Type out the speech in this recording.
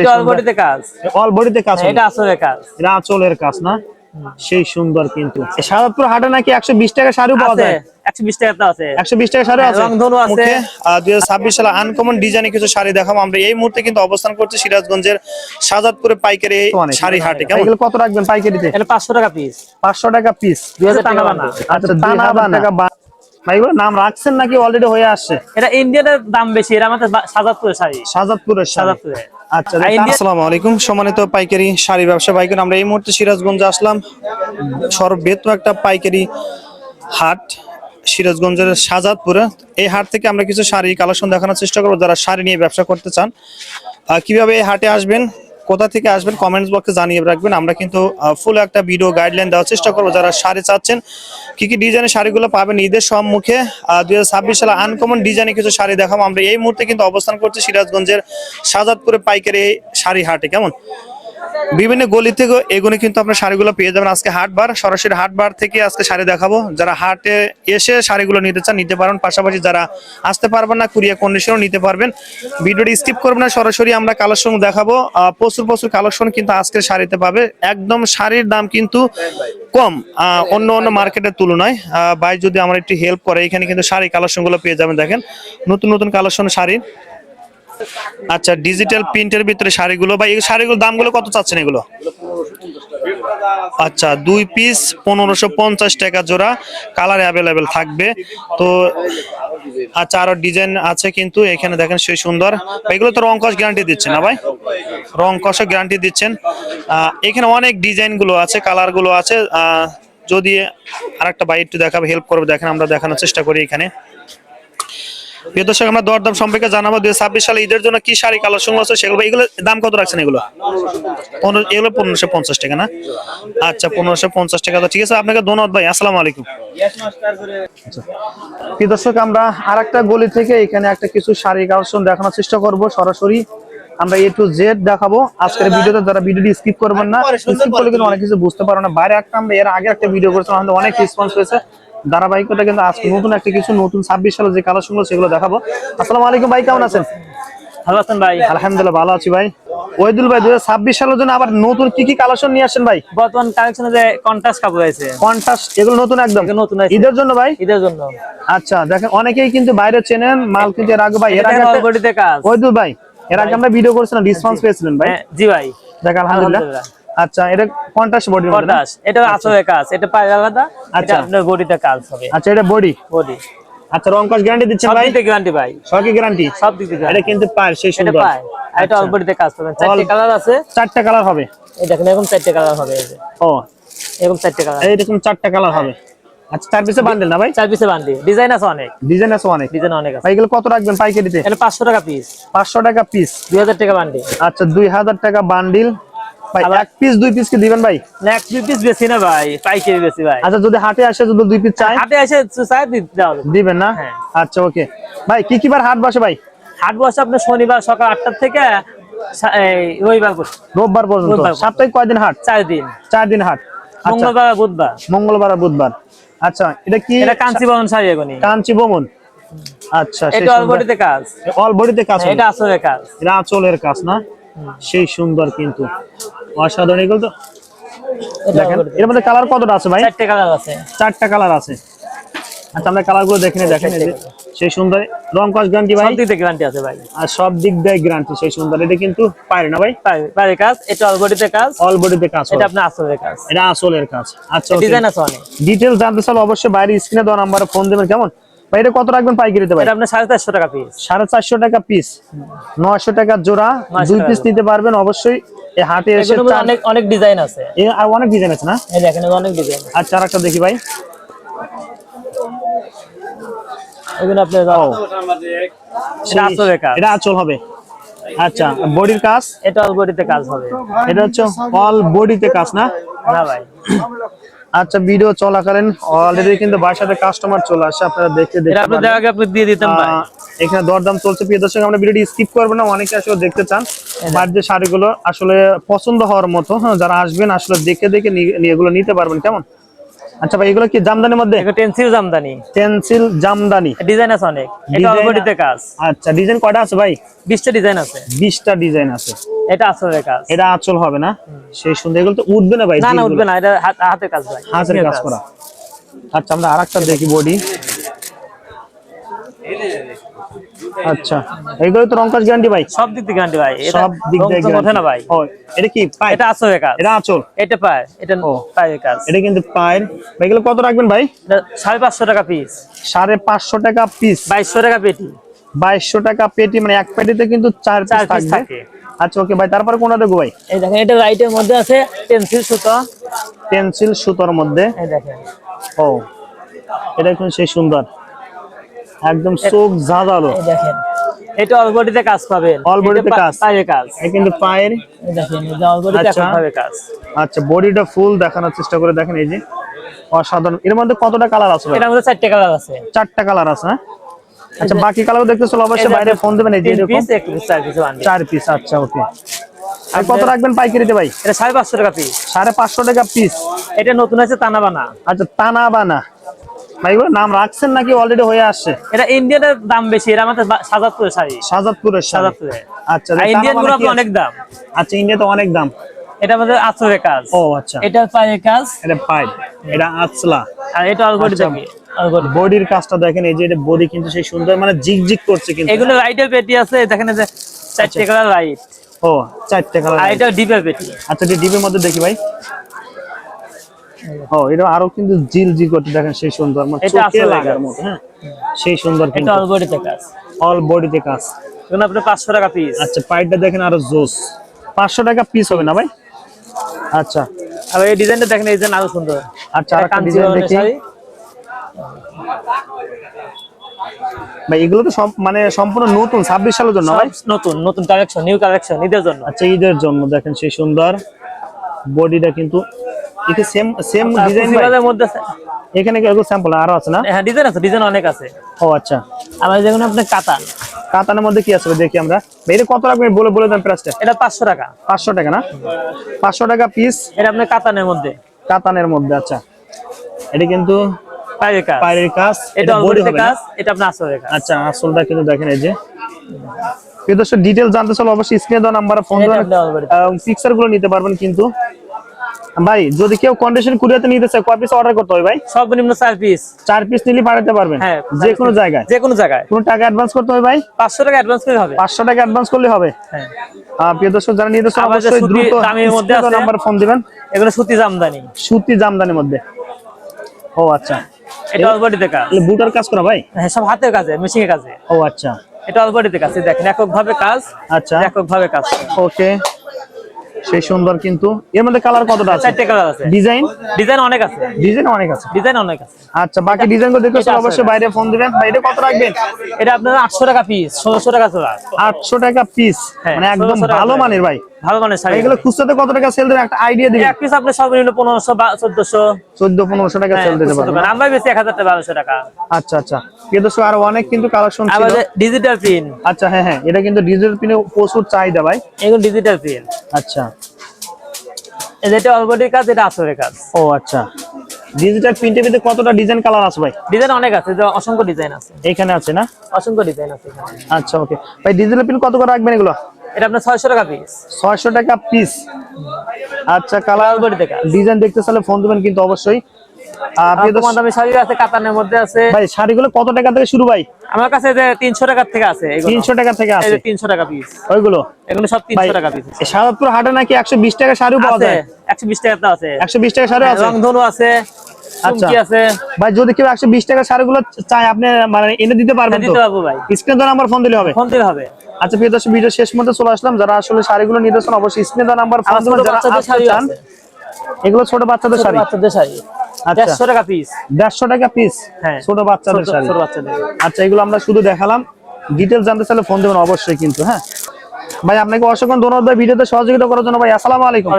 এটা অল বডিতে কাজ। অল বডিতে কাজ এটা আসলে কাজ। এটা আঁচলের কাজ না? সেই সুন্দর কিন্তু। সাদাতপুর হাটে নাকি একশো বিশ টাকা শাড়িও পাওয়া যায়? একশো বিশ টাকা আছে। একশো বিশ টাকা শাড়ি আছে? রংধনু আছে। দুই হাজার ছাব্বিশ সালে আনকমন ডিজাইনে কিছু শাড়ি দেখাবো। আমরা এই মুহূর্তে কিন্তু অবস্থান করছি সিরাজগঞ্জের সাজাদপুরে পাইকারি শাড়ি হাটে। এগুলো কত রাখবেন পাইকারিতে? পাঁচশো টাকা পিস পাঁচশো টাকা পিস 2000 টাকা বানা। আচ্ছা টাকা বা- ভাই এগুলো নাম রাখছেন নাকি অলরেডি হয়ে আসছে? এটা ইন্ডিয়ানের দাম বেশি এটা আমাদের সাজাদপুরের শাড়ি। সাজাদপুরের আচ্ছা আসসালামু আলাইকুম সম্মানিত পাইকারি শাড়ি ব্যবসা আমরা এই মুহূর্তে সিরাজগঞ্জে আসলাম। একটা পাইকারি হাট সিরাজগঞ্জের সাজাদপুরে। এই হাট থেকে আমরা কিছু শাড়ি কালেকশন দেখানোর চেষ্টা করব যারা শাড়ি নিয়ে ব্যবসা করতে চান। কীভাবে এই হাটে আসবেন? কোথা থেকে আসবেন কমেন্টস বক্সে জানিয়ে রাখবেন। আমরা কিন্তু ফুল একটা ভিডিও গাইডলাইন দেওয়ার চেষ্টা করব যারা শাড়ি চাচ্ছেন। কি কি ডিজাইনের শাড়িগুলো পাবেন ঈদের সম্মুখে? দুই হাজার ছাব্বিশ সালে আনকমন ডিজাইনে কিছু শাড়ি দেখাবো। আমরা এই মুহূর্তে কিন্তু অবস্থান করছি সিরাজগঞ্জের সাজাদপুরে পাইকারি শাড়ি হাটে। কেমন? বিভিন্ন গলি থেকে এগুলো কিন্তু আপনার শাড়িগুলো পেয়ে যাবেন। আজকে হাটবার সরাসরি হাটবার থেকে আজকে শাড়ি দেখাবো। যারা হাটে এসে শাড়িগুলো নিতে চান, নিতে পারেন। পাশাপাশি যারা আসতে পারবেন না কুরিয়া কন্ডিশনও নিতে পারবেন। ভিডিওটি স্কিপ করবেন না, সরাসরি আমরা কালেকশন দেখাবো। প্রচুর প্রচুর কালেকশন কিন্তু আজকের শাড়িতে পাবে। একদম শাড়ির দাম কিন্তু কম অন্য অন্য মার্কেটের তুলনায়। ভাই যদি আমার একটু হেল্প করে, এখানে কিন্তু শাড়ি কালেকশনগুলো পেয়ে যাবেন, দেখেন। নতুন নতুন কালেকশন শাড়ি। আচ্ছা ডিজিটাল প্রিন্টের ভিতরে শাড়িগুলো বা এই শাড়িগুলোর দামগুলো কত চাচ্ছেন এগুলো? আচ্ছা দুই পিস পনেরোশো পঞ্চাশ টাকা জোড়া কালার অ্যাভেলেবেল থাকবে। তো আচ্ছা আরও ডিজাইন আছে কিন্তু, এখানে দেখেন সেই সুন্দর। এগুলো তো রং কস গ্যারান্টি দিচ্ছেন না, ভাই? রং কষে গ্যারান্টি দিচ্ছেন। এখানে অনেক ডিজাইনগুলো আছে কালারগুলো আছে। যদি আরেকটা ভাই একটু দেখাবে হেল্প করবে, দেখেন আমরা দেখানোর চেষ্টা করি এখানে। প্রিয় দর্শক আমরা দরদাম সম্পর্কে জানাব দুই ছাব্বিশ সালে ঈদের জন্য কি শাড়ি কালেকশন আছে সেগুলো। এগুলো দাম কত রাখছেন এগুলো? এগুলো পনেরোশো পঞ্চাশ টাকা না? আচ্ছা পনেরোশো পঞ্চাশ টাকা তো ঠিক আছে। আপনাকে ধন্যবাদ ভাই আসসালামু আলাইকুম। প্রিয় দর্শক আমরা আর একটা গলি থেকে এখানে একটা কিছু শাড়ি কালেকশন দেখানোর চেষ্টা করব সরাসরি। আমরা এ টু জেড দেখাবো। আজকের ভিডিওতে যারা ভিডিওটি স্কিপ করবেন না স্কিপ করলে কিন্তু অনেক কিছু বুঝতে পারো না। বাইরে একটা আমরা এর আগে একটা ভিডিও করেছিলাম আমাদের অনেক রেসপন্স হয়েছে। ধারাবাহিকতা কিন্তু আজকে নতুন একটা কিছু নতুন ছাব্বিশ সালে যে কালেকশনগুলো সেগুলো দেখাবো। আসসালামু আলাইকুম ভাই কেমন আছেন? ভালো আছেন ভাই। আলহামদুলিল্লাহ ভালো আছি ভাই। ওইদুল ভাই দুই ছাব্বিশ সালের জন্য আবার নতুন কি কি কালেকশন নিয়ে আসেন ভাই? বর্তমান কালেকশনে যে কন্ট্রাস্ট কাপড় আছে কন্টাস এগুলো নতুন একদম? নতুন আছে। ঈদের জন্য ভাই? ঈদের জন্য। আচ্ছা দেখেন অনেকেই কিন্তু বাইরে চেনেন মাল কিন্তু এর আগে ভাই এর আগে ওইদুল ভাই এর আগে আমরা ভিডিও করেছিলাম রেসপন্স পেয়েছিলেন ভাই। হ্যাঁ, জি ভাই। দেখ আলহামদুলিল্লাহ। আচ্ছা এটা কন্ট্রাস্ট বডি কন্ট্রাস্ট এটা আসলে কাজ এটা পায়ে আলাদা আচ্ছা। আপনার কাজ হবে। আচ্ছা এটা বডি? বডি। আচ্ছা রং কস গ্যারান্টি দিচ্ছেন ভাই? গ্যারান্টি ভাই। গ্যারান্টি সব দিতে এটা কিন্তু পার সেই এটা পায়। এটা অল বডিতে কাজ করবেন চারটে কালার আছে। চারটা কালার হবে। এই দেখেন এরকম চারটে কালার হবে এই যে। ও। এরকম চারটে কালার এইরকম চারটা কালার হবে। আচ্ছা চার পিসে বান্ডেল না ভাই? চার পিসে বান্ডি ডিজাইন আছে অনেক। ডিজাইন আছে অনেক। ডিজাইন অনেক আছে। ভাই এগুলো কত রাখবেন পাইকারিতে? এটা পাঁচশো টাকা পিস পাঁচশো টাকা পিস দুই হাজার টাকা বান্ডি আচ্ছা দুই হাজার টাকা বান্ডিল ভাই এক পিস দুই পিস কি দিবেন ভাই? এক দুই পিস বেশি না ভাই পাইকারি বেশি ভাই। আচ্ছা যদি হাটে আসে যদি দুই পিস চাই? হাটে চাই হবে। দিবেন না? হ্যাঁ। আচ্ছা ওকে। ভাই কি কি বার হাট বসে ভাই? হাট বসে আপনার শনিবার সকাল আটটার থেকে রবিবার রোববার পর্যন্ত। কয়দিন হাট? চার দিন। চার দিন হাট। আচ্ছা। মঙ্গলবার বুধবার। মঙ্গলবার বুধবার। আচ্ছা এটা কি এটা কাঞ্চি বহন শাড়ি এগুনি কাঞ্চি বমন আচ্ছা এটা অল বডিতে কাজ। অল বডিতে কাজ এটা কাজ। এটা আঁচলের কাজ না? সেই সুন্দর কিন্তু। অসাধারণ এগুলো তো দেখেন। এর মধ্যে কালার কতটা আছে ভাই? চারটে কালার আছে। চারটা কালার আছে। আচ্ছা আমরা কালারগুলো দেখে দেখেন সেই সুন্দর রং কস গ্যারান্টি ভাই? সব দিতে গ্যারান্টি আছে ভাই। আর সব দিক দিয়ে গ্যারান্টি সেই সুন্দর। এটা কিন্তু পারে না ভাই? পারে কাজ এটা অল বডিতে কাজ অল বডিতে কাজ এটা আপনার আসলে কাজ। এটা আসলের কাজ। আচ্ছা ডিজাইন আছে অনেক। ডিটেলস জানতে চাইলে অবশ্যই বাইরে স্ক্রিনে দেওয়া নাম্বারে ফোন দেবেন কেমন? ভাই এটা কত রাখবেন পাইকারিতে ভাই? এটা সাড়ে চারশো টাকা পিস সাড়ে চারশো টাকা পিস নয়শো টাকা জোড়া দুই পিস নিতে পারবেন অবশ্যই। এই হাটে এসে অনেক অনেক ডিজাইন আছে। আর অনেক ডিজাইন আছে না? এই দেখেন অনেক ডিজাইন আচ্ছা আর একটা দেখি ভাই। এগুলো আপনার এটা সেই- আসলে কাজ। এটা আচল হবে। আচ্ছা বডির কাজ? এটা অল বডিতে কাজ হবে। এটা হচ্ছে অল বডিতে কাজ না? না ভাই। আচ্ছা ভিডিও চলাকালীন অলরেডি কিন্তু বাসাতে কাস্টমার চলে আসে আপনারা দেখতে দেখতে আপনাদের। আগে আপনি দিয়ে দিতাম ভাই। এখানে দরদাম চলছে। প্রিয় দর্শক আমরা ভিডিওটি স্কিপ করব না অনেকে আসলে দেখতে চান। বাড়িতে শাড়িগুলো আসলে পছন্দ হওয়ার মতো হ্যাঁ যারা আসবেন আসলে দেখে দেখে এগুলো নিতে পারবেন। কেমন? আচ্ছা ভাই এগুলো কি জামদানির মধ্যে? এগুলো টেন্সিল জামদানি। পেন্সিল জামদানি। ডিজাইন আছে অনেক। এটা অলবডিতে কাজ। আচ্ছা ডিজাইন কয়টা আছে ভাই? বিশটা ডিজাইন আছে। বিশটা ডিজাইন আছে। এটা আসলে কাজ। এটা আঁচল হবে না? সেই সুন্দর। এগুলো তো উঠবে না ভাই? না না উঠবে না। এটা হাত- হাতের কাজ ভাই। হাতের কাজ করা। আচ্ছা আমরা আরেকটা দেখি বডি। আচ্ছা এইগুলো তো রং কাজ গ্যারান্টি ভাই। সব দিক থেকে গ্যারান্টি ভাই। এটা সব দিক রং দিয়ে না ভাই? ও এটা কি পাই এটা আসলে কাজ। এটা আঁচল? এটা পায় এটা ও। পায়ের কাজ। এটা কিন্তু ভাই এগুলো কত রাখবেন ভাই? এটা সাড়ে পাঁচশো টাকা পিস সাড়ে পাঁচশো টাকা পিস বাইশশো টাকা পেটি। বাইশশো টাকা পেটি মানে এক পেটিতে কিন্তু চার পিস থাকে। আচ্ছা ওকে ভাই তারপরে কোনটা দেখব ভাই? এই দেখেন এটা লাইটের মধ্যে আছে পেন্সিল সুতো। পেন্সিল সুতোর মধ্যে। এই দেখেন। ও এটা এখন সেই সুন্দর। একদম চোখ ঝাঁঝালো। দেখেন এটা অলবডিতে কাজ পাবেন All body তে এটা পা- কাজ। পায়ের কাজ। কিন্তু পায়ের। দেখেন এটা অলবডিতে। এখন পাবে কাজ। আচ্ছা বডিটা ফুল দেখানোর চেষ্টা করে দেখেন এই যে। অসাধারণ। এর মধ্যে কতটা কালার আছে এটার মধ্যে চারটে কালার আছে। চারটা কালার আছে হ্যাঁ? আচ্ছা বাকি কালার দেখতে চলো অবশ্যই বাইরে ফোন দেবেন এই যে এরকম। পিস এক পিস চার পিস আচ্ছা ওকে আর কত রাখবেন পাইকারিতে ভাই? এটা সাড়ে পাঁচশো টাকা পিস সাড়ে পাঁচশো টাকা পিস এটা নতুন আছে তানা বানা আচ্ছা টানা বানা ভাই এগুলো নাম রাখছেন নাকি অলরেডি হয়ে আসছে? এটা ইন্ডিয়ানের দাম বেশি এটা আমাদের সাজাদপুরের শাড়ি। সাজাদপুরের সাজাদপুরে আচ্ছা ইন্ডিয়ানগুলো অনেক দাম। আচ্ছা ইন্ডিয়াতে অনেক দাম। এটা আমাদের আচরের কাজ। ও আচ্ছা। এটা পায়ের কাজ। এটা পাইপ এটা আছলা আর এটা আচ্ছা। থাকে বডির কাজটা দেখেন এই যে এটা বডি কিন্তু সেই সুন্দর মানে জিগ জিগ করছে কিন্তু। এগুলো লাইটের পেটি আছে দেখেন যে চারটে কালার লাইট ও চারটে কালার আর এটা ডিপের পেটি। আচ্ছা ডিপের মধ্যে দেখি ভাই। ও এটা আরও কিন্তু জিল জিল করতে দেখেন সেই সুন্দর মানে চোখে লাগার। মতো হ্যাঁ? সেই সুন্দর কিন্তু। অলবডিতে কাজ। অল বডিতে কাজ। এগুলো আপনার পাঁচশো টাকা পিস আচ্ছা পাইপটা দেখেন আরও জোস। পাঁচশো টাকা পিস হবে না ভাই? আচ্ছা। আর এই ডিজাইনটা দেখেন এই ডিজাইন আরও সুন্দর। আচ্ছা আরেকটা ডিজাইন দেখি। ভাই এগুলো তো সব মানে সম্পূর্ণ নতুন ছাব্বিশ সালের জন্য ভাই? নতুন নতুন কালেকশন নিউ কালেকশন ঈদের জন্য। আচ্ছা ঈদের জন্য দেখেন সেই সুন্দর। বডিটা কিন্তু একে সেম সেম আর ডিজাইন কুচিবাজারের মধ্যে এখানে কি এরকম স্যাম্পল আরও আছে না? হ্যাঁ ডিজাইন আছে ডিজাইন অনেক আছে। ও আচ্ছা। আমার যেগুলো আপনার কাতান। কাতানের মধ্যে কি আছে দেখি আমরা। এটা কত রাখবেন? বলে বলে দেন প্রাইসটা এটা পাঁচশো টাকা। পাঁচশো টাকা না? পাঁচশো টাকা পিস এটা আপনার কাতানের মধ্যে। কাতানের মধ্যে আচ্ছা। এটা কিন্তু পায়ের কাজ। পায়ের কাজ। এটা এটা বডি অলবডিতে হবে না? কাজ এটা আপনার আসরের কাজ। আচ্ছা আসলটা কিন্তু দেখেন এই যে। দর্শক ডিটেল জানতে চাইলে অবশ্যই স্ক্রিনে দেওয়া নাম্বারে ফোন এটা দেবেন আপনার অলবডি পিকচারগুলো নিতে পারবেন কিন্তু। ভাই যদি কেউ কন্ডিশন কুরিয়াতে নিতে চায় কয় পিস অর্ডার করতে হবে ভাই? সর্বনিম্ন চার পিস চার পিস নিলে পাঠাতে পারবেন? হ্যাঁ যে কোনো জায়গায়? যে কোনো জায়গায়। কোনো টাকা অ্যাডভান্স করতে হবে ভাই? পাঁচশো টাকা অ্যাডভান্স করে হবে। পাঁচশো টাকা অ্যাডভান্স করলে হবে? হ্যাঁ। প্রিয় দর্শক যারা নিতে চান অবশ্যই দ্রুত দামের মধ্যে আছে। নাম্বার ফোন দিবেন। এগুলো সুতি জামদানি। সুতি জামদানির মধ্যে। ও আচ্ছা। এটা অলবডিতে কাজ। বুটার কাজ করা ভাই? হ্যাঁ সব হাতের কাজে মেশিং এর কাজে। ও আচ্ছা। এটা অলবডিতে কাজ। দেখেন একক ভাবে কাজ। আচ্ছা। একক ভাবে কাজ। ওকে। সেই সুন্দর কিন্তু এর মধ্যে কালার কতটা আছে? চারটে কালার আছে। ডিজাইন ডিজাইন অনেক আছে। ডিজাইন অনেক আছে। ডিজাইন অনেক আছে। আচ্ছা বাকি ডিজাইনগুলো দেখতে অবশ্যই বাইরে ফোন দিবেন। এটা কত রাখবেন? এটা আপনার আটশো টাকা পিস ষোলোশো টাকা চলা আটশো টাকা পিস হ্যাঁ, মানে একদম ভালো মানের ভাই। ভালো মানের শাড়ি। এগুলো খুচরাতে কত টাকা সেল দেবেন? একটা আইডিয়া দিবেন। এক পিস আপনার সর্বনিম্ন পনেরোশো বা চোদ্দশো। চোদ্দ পনেরোশো টাকা সেল দিতে পারবেন। আমরা বেশি এক হাজার টাকা বারোশো টাকা। আচ্ছা আচ্ছা। প্রিয় দর্শক আরও অনেক কিন্তু কালেকশন ছিল। ডিজিটাল প্রিন্ট আচ্ছা হ্যাঁ হ্যাঁ। এটা কিন্তু ডিজিটাল পিনে প্রচুর চাহিদা ভাই। এগুলো ডিজিটাল প্রিন্ট আচ্ছা। যেটা অলবডির কাজ এটা আসরের কাজ। ও আচ্ছা। ডিজিটাল প্রিন্টের ভিতরে কতটা ডিজাইন কালার আছে ভাই? ডিজাইন অনেক আছে যে অসংখ্য ডিজাইন আছে। এখানে আছে না? অসংখ্য ডিজাইন আছে এখানে। আচ্ছা ওকে। ভাই ডিজিটাল প্রিন্ট কত করে রাখবেন এগুলো? এটা আপনার ছয়শো টাকা পিস ছয়শো টাকা পিস আচ্ছা কালার ডিজাইন দেখতে চাইলে ফোন দিবেন কিন্তু অবশ্যই। কম দামি শাড়ি আছে কাতানের মধ্যে আছে। ভাই শাড়িগুলো কত টাকা থেকে শুরু ভাই? আমার কাছে যে তিনশো টাকার থেকে আছে এগুলো। তিনশো টাকা থেকে এই যে তিনশো টাকা পিস ওইগুলো? এগুলো সব ভাই তিনশো টাকা পিস সাদাতপুর হাটে নাকি একশো বিশ টাকা শাড়িও পাওয়া যায়? একশো বিশ টাকা তো আছে। একশো বিশ টাকা শাড়ি আছে? রংধনু আছে আচ্ছা। আছে। ভাই যদি কেউ একশো বিশ টাকা শাড়িগুলো চায় আপনি মানে এনে দিতে পারবেন তো? দিতে পারব ভাই। স্ক্রিনে দেওয়া নাম্বার ফোন দিলে হবে। ফোন দিলে হবে। আচ্ছা প্রিয় দর্শক ভিডিও শেষ মধ্যে চলে আসলাম। যারা আসলে শাড়িগুলো নিতে চান অবশ্যই স্ক্রিনে দেওয়া নাম্বার ফোন যারা আসতে চান এগুলো ছোট বাচ্চাদের শাড়ি। বাচ্চাদের শাড়ি। দেড়শো টাকা পিস দেড়শো টাকা পিস হ্যাঁ। ছোট বাচ্চাদের ছোট- বাচ্চাদের। আচ্ছা এগুলো আমরা শুধু দেখালাম। জানতে চাইলে ফোন দেবেন অবশ্যই কিন্তু হ্যাঁ? ভাই আপনাকে অসংখ্য ধন্যবাদ ভিডিওতে সহযোগিতা করার জন্য। ভাই আসসালামু আলাইকুম।